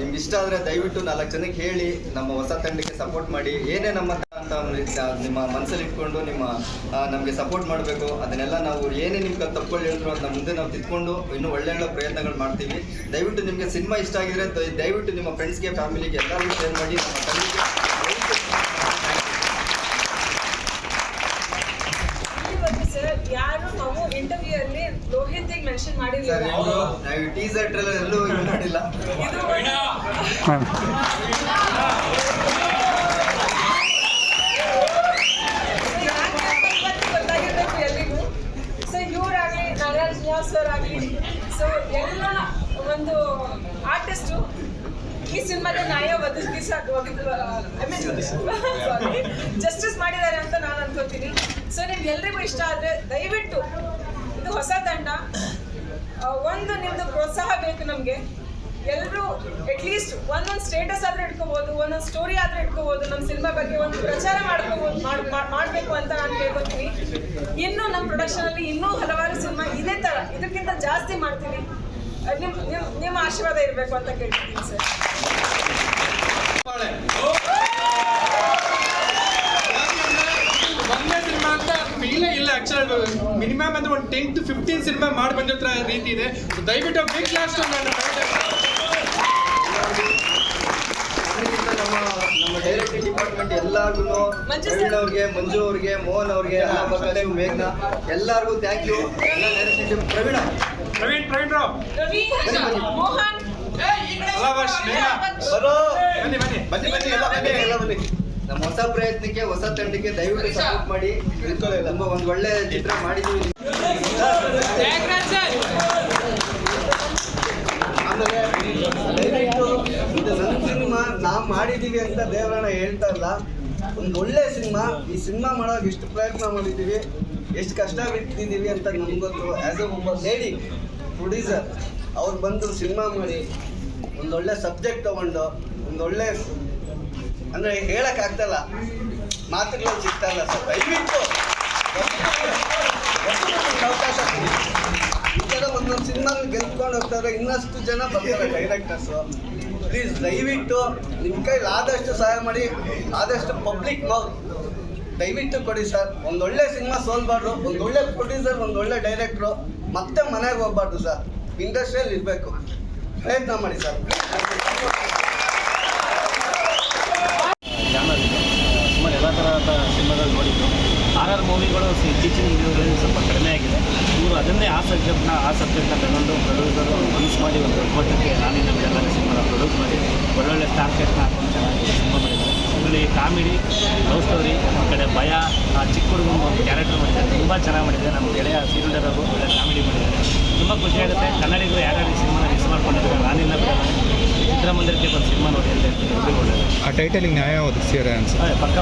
ನಿಮ್ಗೆ ಇಷ್ಟ ಆದರೆ ದಯವಿಟ್ಟು ನಾಲ್ಕು ಜನಕ್ಕೆ ಹೇಳಿ, ನಮ್ಮ ಹೊಸ ತಂಡಕ್ಕೆ ಸಪೋರ್ಟ್ ಮಾಡಿ. ಏನೇ ನಮ್ಮ ಅಂತ ನಿಮ್ಮ ಮನಸ್ಸಲ್ಲಿ ಇಟ್ಕೊಂಡು ನಿಮ್ಮ ನಮಗೆ ಸಪೋರ್ಟ್ ಮಾಡಬೇಕು. ಅದನ್ನೆಲ್ಲ ನಾವು ಏನೇ ನಿಮ್ಗೆ ತಪ್ಪುಗಳು ಹೇಳಿದ್ರು ಅದನ್ನ ಮುಂದೆ ನಾವು ತಿದ್ಕೊಂಡು ಇನ್ನೂ ಒಳ್ಳೆ ಒಳ್ಳೆ ಪ್ರಯತ್ನಗಳು ಮಾಡ್ತೀವಿ. ದಯವಿಟ್ಟು ನಿಮಗೆ ಸಿನಿಮಾ ಇಷ್ಟ ಆಗಿದ್ರೆ ದಯವಿಟ್ಟು ನಿಮ್ಮ ಫ್ರೆಂಡ್ಸ್ಗೆ ಫ್ಯಾಮಿಲಿಗೆ ಎಲ್ಲರಿಗೂ ಶೇರ್ ಮಾಡಿ, ನಮ್ಮ ತಂಡಕ್ಕೆ ದಯವಿಟ್ಟು ಇವತ್ತು ಸರ್ ಯಾರು ನಾವು ಇಂಟರ್ವ್ಯೂ ರೋಹಿತ್ ಮೆನ್ಷನ್ ಸರ್ ಮಾಡಿರ್ಲಿಲ್ಲ ನಾವು ಟೀಸರ್ ಟ್ರೇಲರ್ ಎಲ್ಲೂ ಇದು ಮಾಡಿಲ್ಲ ಗೊತ್ತಾಗಿರ್ಬೇಕು ಎಲ್ಲಿಗೂ ಸೊ ಇವರಾಗಲಿ ನಾಗಾರ್ಜುನ ಸರ್ ಆಗಲಿ ಸೊ ಎಲ್ಲ ಒಂದು ಆರ್ಟಿಸ್ಟು ಈ ಸಿನಿಮಾದ ನ್ಯಾಯ ಒದಗಿಸ ಐ ಮೀನ್ ಜಸ್ಟಿಸ್ ಮಾಡಿದ್ದಾರೆ ಅಂತ ನಾನು ಅನ್ಕೋತೀನಿ. ಸೊ ನಿಮ್ಗೆ ಎಲ್ರಿಗೂ ಇಷ್ಟ ಆದ್ರೆ ದಯವಿಟ್ಟು ಇದು ಹೊಸ ತಂಡ. ಒಂದು ನಿಮ್ದು ಪ್ರೋತ್ಸಾಹ ಬೇಕು ನಮಗೆ. ಎಲ್ಲರೂ ಅಟ್ಲೀಸ್ಟ್ ಒಂದೊಂದು ಸ್ಟೇಟಸ್ ಆದ್ರೂ ಇಟ್ಕೋಬಹುದು ಒಂದೊಂದು ಸ್ಟೋರಿ ಆದ್ರೂ ಇಟ್ಕೋಬಹುದು ನಮ್ಮ ಸಿನಿಮಾ ಬಗ್ಗೆ ಒಂದು ಪ್ರಚಾರ ಮಾಡ್ಕೋಬಹುದು ಮಾಡ್- ಮಾಡ್- ಮಾಡ್ಬೇಕು ಅಂತ ನಾನು ಕೇಳ್ಕೊತೀನಿ. ಇನ್ನೂ ನಮ್ಮ ಪ್ರೊಡಕ್ಷನ್ ಅಲ್ಲಿ ಇನ್ನೂ ಹಲವಾರು ಸಿನಿಮಾ ಇದೇ ತರ. ಇದಕ್ಕಿಂತ ಜಾಸ್ತಿ ಮಾಡ್ತೀನಿ. ಅಹ್, ನಿಮ್ ನಿಮ್ ನಿಮ್ಮ ಆಶೀರ್ವಾದ ಇರಬೇಕು ಅಂತ ಕೇಳ್ತೀನಿ ಸರ್ ಒಂದೇ ಸಿನಿಮಾ ಅಂತ ಫೀಲೇ ಇಲ್ಲ ಆಕ್ಚುಲ್ ಮಿನಿಮಮ್ ಅಂದ್ರೆ ಒಂದು ಟೆನ್ ಟು ಫಿಫ್ಟೀನ್ ಸಿನಿಮಾ ಮಾಡಿ ಬಂದಿರ ರೀತಿ ಇದೆ. ದಯವಿಟ್ಟು ಬಿಗ್ ಲಾಸ್ಟ್ ನಾನು ನಮ್ಮ ನಮ್ಮ ಡೈರೆಕ್ಟಿಂಗ್ ಡಿಪಾರ್ಟ್ಮೆಂಟ್ ಎಲ್ಲಾರ್ಗು. ಅವ್ರಿಗೆ ಮಂಜು ಅವ್ರಿಗೆ ಮೋಹನ್ ಅವ್ರಿಗೆ ಮೇಘ್ನ ಎಲ್ಲರಿಗೂ ಥ್ಯಾಂಕ್ ಯು ಎಲ್ಲ ಡೈರೆಕ್ಟಿಂಗ್ ಪ್ರವೀಣ. ಪ್ರವೀಣ್ ಪ್ರವೀಣ್ ರಾವ್. ಬನ್ನಿ ಬನ್ನಿ. ಬನ್ನಿ ಬನ್ನಿ ಎಲ್ಲ ಬನ್ನಿ. ಎಲ್ಲ ಬನ್ನಿ. ನಮ್ಮ ಹೊಸ ಪ್ರಯತ್ನಕ್ಕೆ ಹೊಸ ತಂಡಕ್ಕೆ ದಯವಿಟ್ಟು ಸಪೋರ್ಟ್ ಮಾಡಿ. ತುಂಬಾ ಒಂದು ಒಳ್ಳೆ ಚಿತ್ರ ಮಾಡಿದ್ದೀವಿ. ಆಮೇಲೆ ದಯವಿಟ್ಟು ನನ್ನ ಸಿನಿಮಾ ನಾವು ಮಾಡಿದ್ದೀವಿ ಅಂತ ದೇವರಣ್ಣ ಹೇಳ್ತಾ ಇಲ್ಲ. ಒಂದು ಒಳ್ಳೆ ಸಿನಿಮಾ, ಈ ಸಿನಿಮಾ ಮಾಡೋಕೆ ಎಷ್ಟು ಪ್ರಯತ್ನ ಮಾಡಿದ್ದೀವಿ ಎಷ್ಟು ಕಷ್ಟ ಬಿಟ್ಟಿದ್ದೀವಿ ಅಂತ ನಮ್ಗೆ ಗೊತ್ತು. ಆ್ಯಸ್ ಎ ಒಬ್ಬ ಲೇಡಿ ಪ್ರೊಡ್ಯೂಸರ್ ಅವ್ರು ಬಂದು ಸಿನಿಮಾ ಮಾಡಿ ಒಂದೊಳ್ಳೆ ಸಬ್ಜೆಕ್ಟ್ ತೊಗೊಂಡು ಒಂದೊಳ್ಳೆ ಅಂದರೆ ಹೇಳೋಕ್ಕಾಗ್ತಲ್ಲ ಮಾತುಗಳು ಸಿಗ್ತಾ ಇಲ್ಲ. ಸರ್ ದಯವಿಟ್ಟು ಅವಕಾಶ ಒಂದೊಂದು ಸಿನಿಮಾ ಗೆಲ್ಕೊಂಡು ಇನ್ನಷ್ಟು ಜನ ಬರ್ತಾರೆ ಡೈರೆಕ್ಟರ್ಸು ಪ್ಲೀಸ್ ದಯವಿಟ್ಟು ನಿಮ್ಮ ಕೈಲಿ ಆದಷ್ಟು ಸಹಾಯ ಮಾಡಿ ಆದಷ್ಟು ಪಬ್ಲಿಕ್ ದಯವಿಟ್ಟು ಕೊಡಿ ಸರ್ ಒಂದೊಳ್ಳೆ ಸಿನಿಮಾ ಸೋಲ್ಬಾರ್ದು ಒಂದೊಳ್ಳೆ ಪ್ರೊಡ್ಯೂಸರ್ ಒಂದೊಳ್ಳೆ ಡೈರೆಕ್ಟ್ರು ಮತ್ತೆ ಮನೆಗೆ ಹೋಗ್ಬಾರ್ದು ಸರ್ ಇಂಡಸ್ಟ್ರಿಯಲ್ಲಿ ಇರಬೇಕು ಪ್ರಯತ್ನ ಮಾಡಿ ಸರ್ ಸುಮಾರು ಎಲ್ಲ ಥರದ ಸಿನಿಮಾಗಳು ನೋಡಿದ್ದು ಆರ್ ಮೂವಿಗಳು ಇತ್ತೀಚಿನ ದಿನಗಳಲ್ಲಿ ಸ್ವಲ್ಪ ಕಡಿಮೆ ಆಗಿದೆ. ಇವರು ಅದನ್ನೇ ಆ ಸಬ್ಜೆಕ್ಟ್ನ ಆ ಸಬ್ಜೆಕ್ಟ್ನ ತಗೊಂಡು ಪ್ರೊಡ್ಯೂಸರು ಮನಸ್ಸು ಮಾಡಿ ಒಂದು ಮಟ್ಟಕ್ಕೆ ನಾನಿಂದ ಬಿಡಲ್ಲ ಸಿನಿಮಾನ ಪ್ರೊಡ್ಯೂಸ್ ಮಾಡಿ ಒಳ್ಳೊಳ್ಳೆ ಸ್ಟಾರ್ ಕ್ಯಾಸ್ಟ್ನ ಹಾಕೊಂಡು ಚೆನ್ನಾಗಿ ಸಿನಿಮಾ ಮಾಡಿದ್ದಾರೆ. ಇದರಲ್ಲಿ ಕಾಮಿಡಿ ಲವ್ ಸ್ಟೋರಿ ನಮ್ಮ ಕಡೆ ಭಯ, ಆ ಚಿಕ್ಕ ಹುಡುಗನ ಒಂದು ಕ್ಯಾರೆಕ್ಟರ್ ಮಾಡಿದ್ದಾರೆ. ತುಂಬ ಚೆನ್ನಾಗಿ ಮಾಡಿದ್ದಾರೆ. ನಮ್ಮ ಗೆಳೆಯ ಸೀರುಡರವರು ಒಳ್ಳೆ ಕಾಮಿಡಿ ಮಾಡಿದ್ದಾರೆ. ತುಂಬ ಖುಷಿಯಾಗುತ್ತೆ ಕನ್ನಡಿಗರು ಯಾರ್ಯಾರು ಸಿನಿಮಾನ ಮಿಸ್ ಮಾಡ್ಕೊಂಡಿದ್ದಾರೆ, ನಾನಿಂದ ಬಿಡಲ್ಲ ಚಿತ್ರಮಂದಿರಕ್ಕೆ ಬಂದು ಸಿನಿಮಾ ನೋಡಿ ಅಂತ ಹೇಳ್ತೀನಿ. ಒಳ್ಳೆಯದು ಆ ಟೈಟಲಿಂಗ್ ನ್ಯಾಯ ಒದಗಿಸಿದ್ದಾರೆ ಅನ್ಸುತ್ತೆ. ಅದೇ ಪಕ್ಕ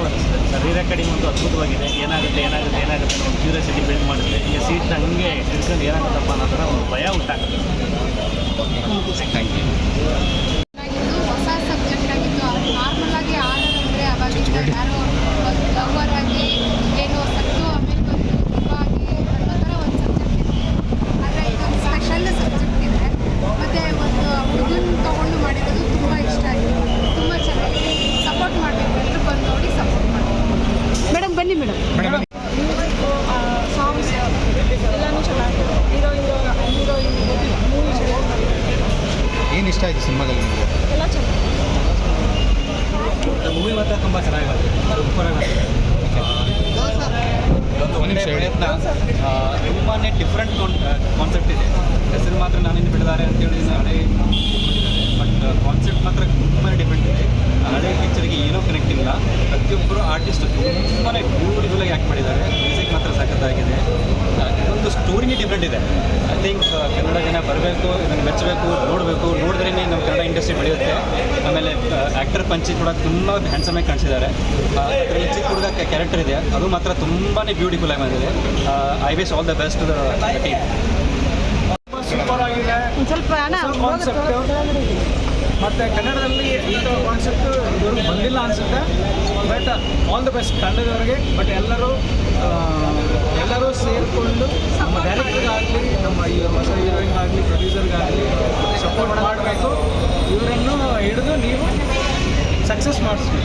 ಸರ್ ರೀ ರೆಕಾರ್ಡಿಂಗ್ ಒಂದು ಅದ್ಭುತವಾಗಿದೆ. ಏನಾಗುತ್ತೆ ಏನಾಗುತ್ತೆ ಏನಾಗುತ್ತೆ ಅನ್ನೋ ಒಂದು ಕ್ಯೂರಿಯಾಸಿಟಿ ಬಿಲ್ಡ್ ಮಾಡುತ್ತೆ ಈಗ ಸೀಟ್ನ ಹಂಗೆ ಹಿಡ್ಕೊಂಡು ಏನಾಗುತ್ತಪ್ಪ ಅನ್ನೋ ಥರ ಒಂದು ಭಯ ಉಂಟಾಗುತ್ತೆ. ಥ್ಯಾಂಕ್ ಯು ಆಗಿದ್ದು ಹೊಸ ಸಬ್ಜೆಕ್ಟ್ ಆಗಿದ್ದು ನಾರ್ಮಲ್ ಆಗಿ ಆಡೋದು ಅಂದರೆ ಅವಾಗಿಂದ ಯಾರೋ ಲವರ್ ಆಗಿ ಏನೋ ಸತ್ತು ಆಮೇಲೆ ಬಂದು ಲವ್ ಆಗಿ ಅನ್ನೋ ಥರ ಒಂದು ಸಬ್ಜೆಕ್ಟ್ ಇದೆ ಆದರೆ ಇದೊಂದು ಸ್ಪೆಷಲ್ ಸಬ್ಜೆಕ್ಟ್ ಇದೆ ಮತ್ತು ಒಂದು ಹುಡುಗನ ತೊಗೊಂಡು ಮಾಡಿರೋದು ತುಂಬ ಇಷ್ಟ ಆಗಿದೆ ತುಂಬ ಚೆನ್ನಾಗಿದೆ ಸಪೋರ್ಟ್ ಮಾಡಬೇಕು ಎಲ್ಲರೂ ಬಂದು ನೋಡಿ ಸಪೋರ್ಟ್ ಮಾಡಬೇಕು ಮೇಡಮ್ ಬನ್ನಿ ಮೇಡಮ್ ಮೇಡಮ್ ಸಾಂಗ್ಸ್ ಎಲ್ಲನೂ ಚೆನ್ನಾಗಿದೆ ಹೀರೋ ಹೀರೋ ಹೀರೋಯಿನ್ ಮೂವಿ ಚೆನ್ನಾಗಿ ಏನು ಇಷ್ಟ ಆಯಿತು ಸಿನಿಮಾದಲ್ಲಿ ನಿಮಗೆ ಎಲ್ಲ ಚೆನ್ನಾಗಿದೆ ಮೂವಿ ಮಾತ್ರ ತುಂಬ ಚೆನ್ನಾಗಿದೆ ಸೂಪರಾಗಿ ಒಂದು ನಿಮಿಷ ಹೇಳಿ ತುಂಬಾನೇ ಡಿಫ್ರೆಂಟ್ ಕಾನ್ಸೆಪ್ಟ್ ಇದೆ ಹೆಸರು ಮಾತ್ರ ನಾನಿನ್ನು ಬಿಡಲಾರೆ ಅಂತೇಳಿ ಹಳೆ ಬಟ್ ಕಾನ್ಸೆಪ್ಟ್ ಮಾತ್ರ ತುಂಬಾ ಡಿಫ್ರೆಂಟ್ ಇದೆ ಹಳೆ ಪಿಕ್ಚರ್ಗೆ ಏನೂ ಕನೆಕ್ಟ್ ಇಲ್ಲ ಪ್ರತಿಯೊಬ್ಬರು ಆರ್ಟಿಸ್ಟ್ ತುಂಬಾ ಬ್ಯೂಟಿಫುಲ್ ಆಗಿ ಆ್ಯಕ್ಟ್ ಮಾಡಿದ್ದಾರೆ ಮ್ಯೂಸಿಕ್ ಮಾತ್ರ ಸಖತ್ತಾಗಿದೆ ಆ, ಒಂದು ಸ್ಟೋರಿನೇ ಡಿಫ್ರೆಂಟ್ ಇದೆ ಐ ಥಿಂಕ್ ಕನ್ನಡ ಜನ ಬರಬೇಕು ಇದನ್ನು ಮೆಚ್ಚಬೇಕು ನೋಡಬೇಕು ನೋಡಿದ್ರೇ ನಮ್ಮ ಕನ್ನಡ ಇಂಡಸ್ಟ್ರಿ ಬೆಳೆಯುತ್ತೆ ಆಮೇಲೆ ಆ್ಯಕ್ಟರ್ ಕೂಡ ತುಂಬ ಹ್ಯಾಂಡ್ಸಮ್ ಆಗಿ ಕಾಣಿಸಿದ್ದಾರೆ. ಅದರಲ್ಲಿ ಚಿಕ್ಕ ಹುಡುಗ ಕ್ಯಾರೆಕ್ಟರ್ ಇದೆ. ಅದು ಮಾತ್ರ ತುಂಬಾ ಬ್ಯೂಟಿಫುಲ್ ಆಗಿ ಬಂದಿದೆ. I wish all the best team super ಆಗಿದೆ ಸ್ವಲ್ಪ ಕಾನ್ಸೆಪ್ಟ್ ಮತ್ತೆ ಕನ್ನಡದಲ್ಲಿ ಇಂಥ ಕಾನ್ಸೆಪ್ಟ್ ಇದುವರೆಗೂ ಬಂದಿಲ್ಲ ಅನ್ಸುತ್ತೆ. ಬಟ್ ಆಲ್ ದ ಬೆಸ್ಟ್ ಕನ್ನಡದವರಿಗೆ. ಬಟ್ ಎಲ್ಲರೂ ಎಲ್ಲರೂ ಸೇರಿಕೊಂಡು ನಮ್ಮ ಡೈರೆಕ್ಟರ್ಗಾಗಲಿ ನಮ್ಮ ಈ ಹೊಸ ಹೀರೋಯಿನ್ಗಾಗಲಿ ಪ್ರೊಡ್ಯೂಸರ್ಗಾಗಲಿ ಸಪೋರ್ಟ್ ಮಾಡಬೇಕು. ಇವರನ್ನು ಹಿಡಿದು ನೀವು ಸಕ್ಸಸ್ ಮಾಡಿಸ್ತೀವಿ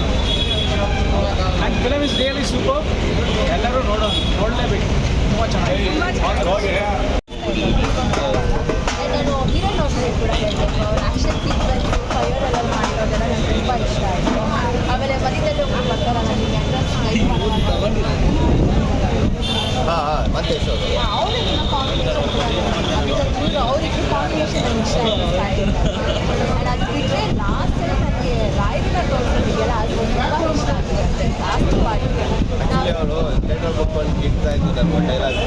and film is really super ಎಲ್ಲರೂ ನೋಡೋದು ನೋಡಲೇಬೇಕು. ತುಂಬ ಚೆನ್ನಾಗಿದೆ. ಹಾಂ ಹಾಂ ಮತ್ತೆ ಕೂಡ ಹೇಳಬೇಕು ಅವ್ರ ಆ್ಯಕ್ಷನ್ ಸೀಕ್ವೆನ್ಸ್ ಫೈರ್ ಎಲ್ಲ ಮಾಡಿರೋದೆಲ್ಲ ನನಗೆ ತುಂಬ ಇಷ್ಟ ಆಯಿತು ಆಮೇಲೆ ಮಧ್ಯದಲ್ಲಿ ಒಬ್ಬರು ಬರ್ತಾರಲ್ಲ ನಿಮಗೆ ಹಾಂ ಹಾಂ ಮತ್ತೆ ಸರ್ ಅವರಿಗಿನ ಕಾಂಬಿನೇಷನ್ ಅವರಿಗೂ ಕಾಂಬಿನೇಷನ್ ನನಗೆ ಇಷ್ಟ ಆಯಿತು ಆ್ಯಂಡ್ ಅದು ಬಿಟ್ಟರೆ ಲಾಸ್ಟಲ್ಲಿ ನನಗೆ ರಾಯನ್ನ ತೋರಿಸೋದಿದೆಯಲ್ಲ ಅದು ತುಂಬ ಇಷ್ಟ ಆಗುತ್ತೆ ಲಾಸ್ಟ್ ಪಾರ್ಟ್ ಆ್ಯಕ್ಚುಲಿ ಅವಳು ಥಿಯೇಟರ್ ಬುಕ್ ಮಾಡಿ ಇಡ್ತಾ ಇದ್ದು ನನ್ನ ಡೈಲಾಗ್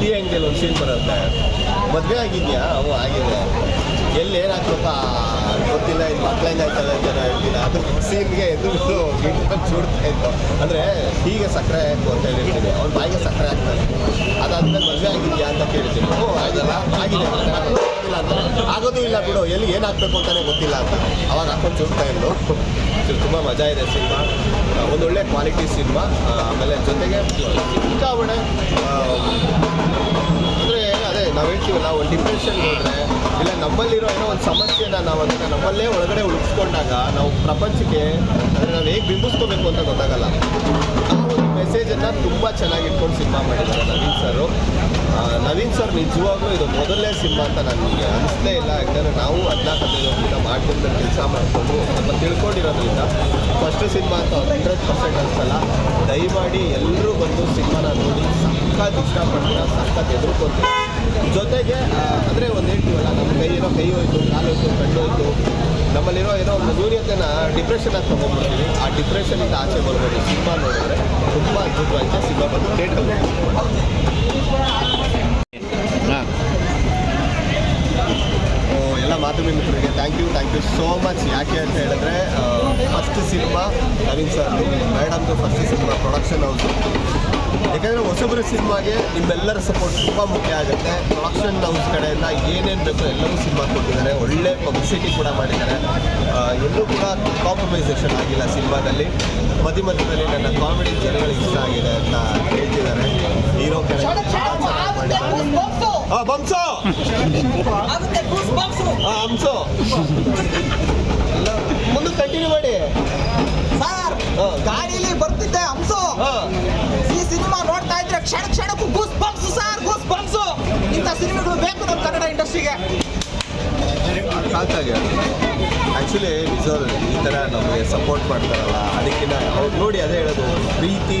ಟೀ ಅಂಗಡಿಯಲ್ಲಿ ಒಂದು ಸೀನ್ ಬರುತ್ತೆ ಮದುವೆ ಆಗಿದೆಯಾ? ಅವು ಆಗಿದೆ. ಎಲ್ಲಿ ಏನಾಗ್ತಪ್ಪ ಗೊತ್ತಿಲ್ಲ ಇದು ಮಕ್ಳಿಂದ ಆಯ್ತಲ್ಲ ಜನ ಹೇಳ್ತೀನಿ ಅದು ಸೀನ್ಗೆ ಬಿಟ್ಟು ಗಿಡ ಚೂಡ್ತಾ ಇತ್ತು. ಅಂದರೆ ಹೀಗೆ ಸಕ್ಕರೆ ಹಾಕು ಅಂತ ಹೇಳಿರ್ತೀನಿ. ಅವ್ನ ಬಾಯಿಗೆ ಸಕ್ಕರೆ ಹಾಕ್ತಾರೆ ಅದಾದ್ಮೇಲೆ ಮದುವೆ ಆಗಿದೆಯಾ ಅಂತ ಕೇಳ್ತೀನಿ. ಓ ಆಗಿಲ್ಲ ಆಗಿದೆ. ಗೊತ್ತಿಲ್ಲ ಅಂತ. ಆಗೋದು ಇಲ್ಲ ಬಿಡು. ಎಲ್ಲಿ ಏನು ಹಾಕ್ಬೇಕು ಅಂತಾನೆ ಗೊತ್ತಿಲ್ಲ ಅಂತ. ಅವಾಗ ಹಾಕೊಂಡು ಚೂಡ್ತಾ ಇದ್ದು ತುಂಬ ಮಜಾ ಇದೆ ಸಿನಿಮಾ. ಒಂದೊಳ್ಳೆ ಕ್ವಾಲಿಟಿ ಸಿನಿಮಾ. ಆಮೇಲೆ ಜೊತೆಗೆ ಚಿಕ್ಕಾವಣೆ ನಾವು ಹೇಳ್ತೀವಿ ಒಂದು ಡಿಪ್ರೆಷನ್ ಹೋದರೆ ಇಲ್ಲ ನಮ್ಮಲ್ಲಿರೋ ಏನೋ ಒಂದು ಸಮಸ್ಯೆನ ನಾವು ಅದನ್ನು ನಮ್ಮಲ್ಲೇ ಒಳಗಡೆ ಉಳಿಸ್ಕೊಂಡಾಗ ನಾವು ಪ್ರಪಂಚಕ್ಕೆ ಅಂದರೆ ನಾವು ಹೇಗೆ ಬಿಂಬಿಸ್ಕೋಬೇಕು ಅಂತ ಗೊತ್ತಾಗಲ್ಲ. ಆ ಒಂದು ಮೆಸೇಜನ್ನು ತುಂಬ ಚೆನ್ನಾಗಿ ಇಟ್ಕೊಂಡು ಸಿನಿಮಾ ಮಾಡಿದ್ದಾರೆ ನವೀನ್ ಸರು ನವೀನ್ ಸರ್ ನಿಜವಾಗ್ಲೂ ಇದು ಮೊದಲನೇ ಸಿನಿಮಾ ಅಂತ ನನಗೆ ಅನಿಸ್ತೇ ಇಲ್ಲ, ಯಾಕಂದರೆ ನಾವು ಹದಿನಾಲ್ಕು ಹದಿನೈದು ವರ್ಷದಿಂದ ಮಾಡ್ಕೊಂಡು ಕೆಲಸ ಮಾಡಿಕೊಂಡು ಸ್ವಲ್ಪ ತಿಳ್ಕೊಂಡಿರೋದ್ರಿಂದ ಫಸ್ಟ್ ಸಿನಿಮಾ ಅಂತ ಹಂಡ್ರೆಡ್ ಪರ್ಸೆಂಟ್ ಅನ್ಸಲ್ಲ. ದಯಮಾಡಿ ಎಲ್ಲರೂ ಬಂದು ಸಿನಿಮಾನ ನೋಡಿ, ಸಖತ್ ಇಷ್ಟಪಡ್ತೀರ ಸಖತ್ ಎದುರ್ಕೊತೀರ ಜೊತೆಗೆ ಅಂದರೆ ಒಂದು ಹೇಳ್ತೀವಲ್ಲ ನಮ್ಮ ಕೈ ಏನೋ ಕೈ ಹೋಯ್ತು ಕಾಲು ಹೋಯ್ತು ಕಣ್ಣು ಹೋಯ್ತು ನಮ್ಮಲ್ಲಿರೋ ಏನೋ ಒಂದು ನ್ಯೂನ್ಯತೆನ ಡಿಪ್ರೆಷನ್ ಆಗಿ ತೊಗೊಂಡ್ಬಿಡ್ತೀವಿ ಆ ಡಿಪ್ರೆಷನಿಂದ ಆಚೆ ಬರ್ಬೋದು. ಸಿನಿಮಾ ನೋಡಿದ್ರೆ ತುಂಬ ಅದ್ಭುತವಾಗಿದೆ ಸಿನಿಮಾ ಬಂದು ಥಿಯೇಟರ್ ಹಾಂ. ಓ, ಎಲ್ಲ ಮಾಧ್ಯಮ ಮಿತ್ರರಿಗೆ thank you thank you so much ಯಾಕೆ ಅಂತ ಹೇಳಿದ್ರೆ ಫಸ್ಟ್ ಸಿನಿಮಾ ನವೀನ್ ಸರ್ ಮೇಡಮ್ದು ಫಸ್ಟ್ ಸಿನಿಮಾ ಪ್ರೊಡಕ್ಷನ್ ಹೌಸು ಯಾಕಂದರೆ ಹೊಸಬರ ಸಿನಿಮಾಗೆ ನಿಮ್ಮೆಲ್ಲರ ಸಪೋರ್ಟ್ ತುಂಬ ಮುಖ್ಯ ಆಗುತ್ತೆ. ಪ್ರೊಡಕ್ಷನ್ ಹೌಸ್ ಕಡೆಯಿಂದ ಏನೇನು ಬೇಕೋ ಎಲ್ಲರೂ ಸಿನಿಮಾ ಕೊಟ್ಟಿದ್ದಾರೆ. ಒಳ್ಳೆ ಪಬ್ಲಿಸಿಟಿ ಕೂಡ ಮಾಡಿದ್ದಾರೆ. ಎಲ್ಲೂ ಕೂಡ ಕಾಂಪ್ರಮೈಸೇಷನ್ ಆಗಿಲ್ಲ ಸಿನಿಮಾದಲ್ಲಿ. ಮಧ್ಯ ಮಧ್ಯದಲ್ಲಿ ನನ್ನ ಕಾಮಿಡಿ ಜನಗಳಿಗೆ ಇಷ್ಟ ಆಗಿದೆ ಅಂತ ಹೇಳ್ತಿದ್ದಾರೆ. ಹೀರೋ ಕಡೆ ಹಂಸು ಮುಂದೆ ಕಂಟಿನ್ಯೂ ಮಾಡಿ. ಸರ್ ಗಾಡಿಲಿ ಬರ್ತಿದ್ದೆ ಹಂಸು ಇಂಡಸ್ಟ್ರಿಗೆ ಸಾಕಾಗಿ ಆ್ಯಕ್ಚುಲಿ ಈ ಥರ ನಮಗೆ ಸಪೋರ್ಟ್ ಮಾಡ್ತಾರಲ್ಲ, ಅದಕ್ಕಿಂತ ಅವ್ರು ನೋಡಿ ಅದೇ ಹೇಳೋದು, ಪ್ರೀತಿ,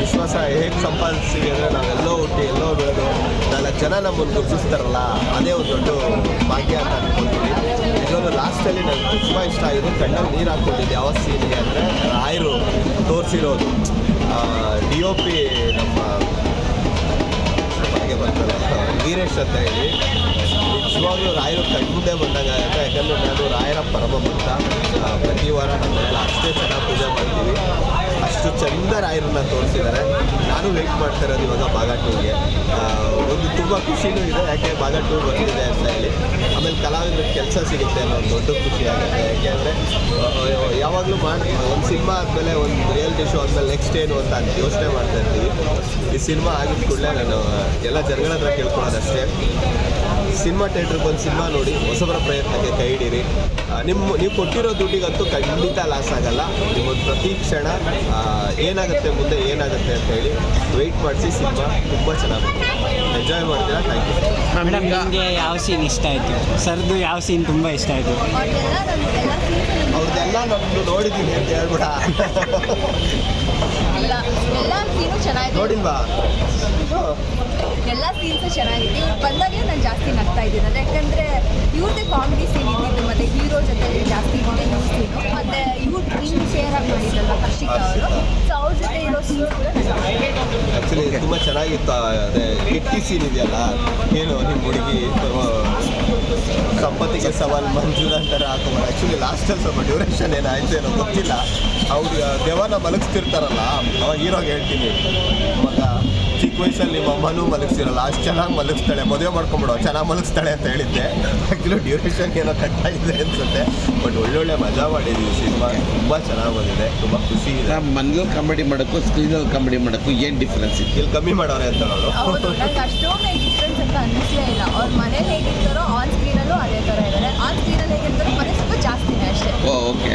ವಿಶ್ವಾಸ ಹೇಗೆ ಸಂಪಾದಿಸ್ತೀವಿ ಅಂದರೆ ನಾವೆಲ್ಲೋ ಹುಟ್ಟಿ, ಎಲ್ಲೋ ಬೆಳೆದು, ನಾಲ್ಕು ಜನ ನಮ್ಮನ್ನು ಗುರುತಿಸ್ತಾರಲ್ಲ, ಅದೇ ಒಂದು ದೊಡ್ಡ ಭಾಗ್ಯ ಅಂತ ಅನ್ಕೊತೀನಿ. ನಿಜವಾಗ್ಲೂ ಲಾಸ್ಟಲ್ಲಿ ನನಗೆ ತುಂಬ ಇಷ್ಟ ಆಗಿದ್ದು ಕಣ್ಣಲ್ಲಿ ನೀರು ಹಾಕ್ಕೊಂಡಿದ್ದೆ. ಯಾವ ಸೀನ್ಗೆ ಅಂದರೆ ರಾಯರು ತೋರಿಸಿರೋದು. ಡಿ ಒ ಪಿ ನಮ್ಮ ಬರ್ತಾರೆ ವೀರೇಶ್ ಅಂತ ಹೇಳಿ. ನಿಜವಾಗ್ಲೂ ರಾಯರು ಕಣ್ಮುಂದೆ ಬಂದಾಗ ಯಾಕಂದರೆ ನಾನು ರಾಯರ ಪರಮ ಭಕ್ತ. ಪ್ರತಿ ವಾರ ನಮ್ಮನೆಲ್ಲ ಮನೇಲಿ ಅಷ್ಟೇ ಚೆನ್ನಾಗಿ ಪೂಜೆ ಮಾಡ್ತೀವಿ. ಅಷ್ಟು ಚೆಂದ ರಾಯರನ್ನ ತೋರಿಸಿದ್ದಾರೆ. ನಾನು ವೆಯ್ಟ್ ಮಾಡ್ತಾ ಇರೋದು ಇವಾಗ ಭಾಗ ಟೂಗೆ ಒಂದು ತುಂಬ ಖುಷಿನೂ ಇದೆ. ಯಾಕೆ ಭಾಗ ಬರ್ತಿದೆ ಅಂತ ಹೇಳಿ. ಆಮೇಲೆ ಕಲಾವಿದ್ರ ಕೆಲಸ ಸಿಗುತ್ತೆ ಅನ್ನೋ ದೊಡ್ಡ ಖುಷಿ ಆಗುತ್ತೆ. ಯಾಕೆಂದರೆ ಯಾವಾಗಲೂ ಮಾಡಿ, ಒಂದು ಸಿನಿಮಾ ಆದಮೇಲೆ ಒಂದು ರಿಯಾಲಿಟಿ ಶೋ ಆದಮೇಲೆ ನೆಕ್ಸ್ಟ್ ಏನು ಅಂತ ಯೋಚನೆ ಮಾಡ್ತಾ ಇರ್ತೀವಿ. ಈ ಸಿನಿಮಾ ಆಗಿದ ಕೂಡಲೇ ನಾನು ಎಲ್ಲ ಜನಗಳ ಹತ್ರ ಕೇಳ್ಕೊಳ್ಳೋದಷ್ಟೇ. ಸಿನಿಮಾ ಥಿಯೇಟ್ರಿಗೆ ಬಂದು ಸಿನಿಮಾ ನೋಡಿ ಹೊಸಬರ ಪ್ರಯತ್ನಕ್ಕೆ ಕೈ ಹಿಡೀರಿ. ನಿಮ್ಮ ನೀವು ಕೊಟ್ಟಿರೋ ದುಡ್ಡಿಗಂತೂ ಖಂಡಿತ ಲಾಸ್ ಆಗಲ್ಲ. ನಿಮ್ಮೊಂದು ಪ್ರತಿ ಕ್ಷಣ ಏನಾಗುತ್ತೆ ಮುಂದೆ ಏನಾಗುತ್ತೆ ಅಂತ ಹೇಳಿ ವೆಯ್ಟ್ ಮಾಡಿಸಿ ಸಿನಿಮಾ ತುಂಬ ಚೆನ್ನಾಗಿ ಎಂಜಾಯ್ ಮಾಡ್ತೀರಾ? ಥ್ಯಾಂಕ್ ಯು ಮೇಡಮ್ ನಿಮಗೆ ಯಾವ ಸೀನ್ ಇಷ್ಟ ಆಯಿತು? ಸರ್ದು ಯಾವ ಸೀನ್ ತುಂಬ ಇಷ್ಟ ಆಯಿತು? ಅವ್ರದ್ದೆಲ್ಲ ನಮ್ಮದು ನೋಡಿದ್ದೀನಿ ಅಂತ ಹೇಳ್ಬಿಡ. ಎಲ್ಲ ಸೀನು ಚೆನ್ನಾಗಿದೆ ನೋಡಿಲ್ವಾ? ಎಲ್ಲ ಸೀನ್ಸು ಚೆನ್ನಾಗಿದೆ ಇವ್ರು ಬಂದಾಗಲೇ ನಾನು ಜಾಸ್ತಿ ನಗ್ತಾ ಇದ್ದೀನಿ. ಅದು ಯಾಕಂದರೆ ಇವ್ರದ್ದೇ ಕಾಮಿಡಿ ಸೀನ್ ಇದ್ದಿದ್ದು ಮತ್ತು ಹೀರೋ ಜೊತೆ ಜಾಸ್ತಿ ಇದ್ದಿದೆ ಇವ್ರ ಸೀನು ಮತ್ತು ಇವ್ರು ಡ್ರೀಮ್ ಶೇರ್ ಆಗಿ ಮಾಡಿದ್ರಲ್ಲ ಹರ್ಷಿಕಾ ಅವರು? ಸೊ ಅವ್ರ ಜೊತೆ ಇರೋ ಸೀನ್ ಕೂಡ ಚೆನ್ನಾಗಿದೆ ಆ್ಯಕ್ಚುಲಿ ತುಂಬ ಚೆನ್ನಾಗಿತ್ತು ಅದೇ ಕಿಟ್ಟಿ ಸೀನ್ ಇದೆಯಲ್ಲ? ಏನು ನಿಮ್ಮ ಹುಡುಗಿ ಸಂಪತ್ತಿಗೆ ಸವಾಲ್ ಮಂಜೂರ ಅಂತಾರೆ ಹಾಕೋಬಾರ ಆ್ಯಕ್ಚುಲಿ ಲಾಸ್ಟಲ್ಲಿ ಸ್ವಲ್ಪ ಡ್ಯೂರೇಷನ್ ಏನಾಯ್ತು ಏನೋ ಗೊತ್ತಿಲ್ಲ. ಅವ್ರು ದೆವನ ಮಲಗಿಸ್ತಿರ್ತಾರಲ್ಲ ಅವಾಗ ಹೀರೋಗೆ ಹೇಳ್ತೀನಿ. ಮಗ ಚಿಕ್ಕ ವಯಸ್ಸಲ್ಲಿ ನಿಮ್ಮ ಅಮ್ಮನೂ ಮಲಗಿಸಿರಲ್ಲ ಅಷ್ಟು ಚೆನ್ನಾಗಿ ಮಲಗಿಸ್ತಾಳೆ ಮದುವೆ ಮಾಡ್ಕೊಂಬಿಡೋ ಚೆನ್ನಾಗಿ ಮಲಗಿಸ್ತಾಳೆ ಅಂತ ಹೇಳಿದ್ದೆ. ಆ್ಯಕ್ಚುಲಿ ಡ್ಯೂರೇಷನ್ ಏನೋ ಕಟ್ ಆಗಿದೆ ಅನ್ಸುತ್ತೆ ಬಟ್ ಒಳ್ಳೊಳ್ಳೆ ಮಜಾ ಮಾಡಿದ್ದೀವಿ ಸಿನಿಮಾ ತುಂಬ ಚೆನ್ನಾಗಿ ಬಂದಿದೆ ತುಂಬ ಖುಷಿ ಇದೆ. ಮನ್ಗಲ್ ಕಾಮಿಡಿ ಮಾಡೋಕ್ಕೂ ಸ್ಕ್ರೀನಲ್ಲಿ ಕಾಮಿಡಿ ಮಾಡೋಕ್ಕೂ ಏನು ಡಿಫ್ರೆನ್ಸ್ ಇತ್ತು? ಇಲ್ಲಿ ಕಮ್ಮಿ ಮಾಡೋರೆ ಅಂತ ನಂಗೆ ಅಷ್ಟೊಂದು ಡಿಫ್ರೆನ್ಸ್ ಅಂತ ಅನ್ನಿಸಲೇ ಇಲ್ಲ. ಅವ್ರ ಮನೇಲಿ ಹೇಗಿರ್ತಾರೋ ಆನ್ ಸ್ಕ್ರೀನಲ್ಲೂ ಅದೇ ಥರ ಇದ್ದಾರೆ ಆನ್ ಸ್ಕ್ರೀನಲ್ಲಿ ಹೇಗಿರ್ತಾರೋ ಮನೆ ಸ್ವಲ್ಪ ಜಾಸ್ತಿನೇ ಅಷ್ಟೇ. ಓ ಓಕೆ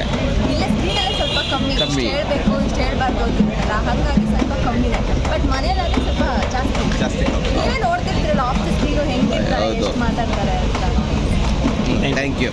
ಕಮ್ಮಿ. ಇಷ್ಟು ಕಮ್ಮಿ. ಹೇಳ್ಬೇಕು ಇಷ್ಟು ಹೇಳ್ಬಾರ್ದು ಅಂತಿರಲ್ಲ. ಹಾಗಾಗಿ ಸ್ವಲ್ಪ ಕಮ್ಮಿನೇ ಬಟ್ ಮನೇಲಾದ್ರೆ ಸ್ವಲ್ಪ ಜಾಸ್ತಿ. ಜಾಸ್ತಿ ಕಮ್ಮಿ. ನೀವೇ ನೋಡ್ತಿರ್ತೀರಲ್ಲ ಆಫೀಸ್ ನೀವು ಹೆಂಗಿರ್ತಾರೆ ಹೌದು. ಎಷ್ಟು ಮಾತಾಡ್ತಾರೆ ಅಂತ. Thank you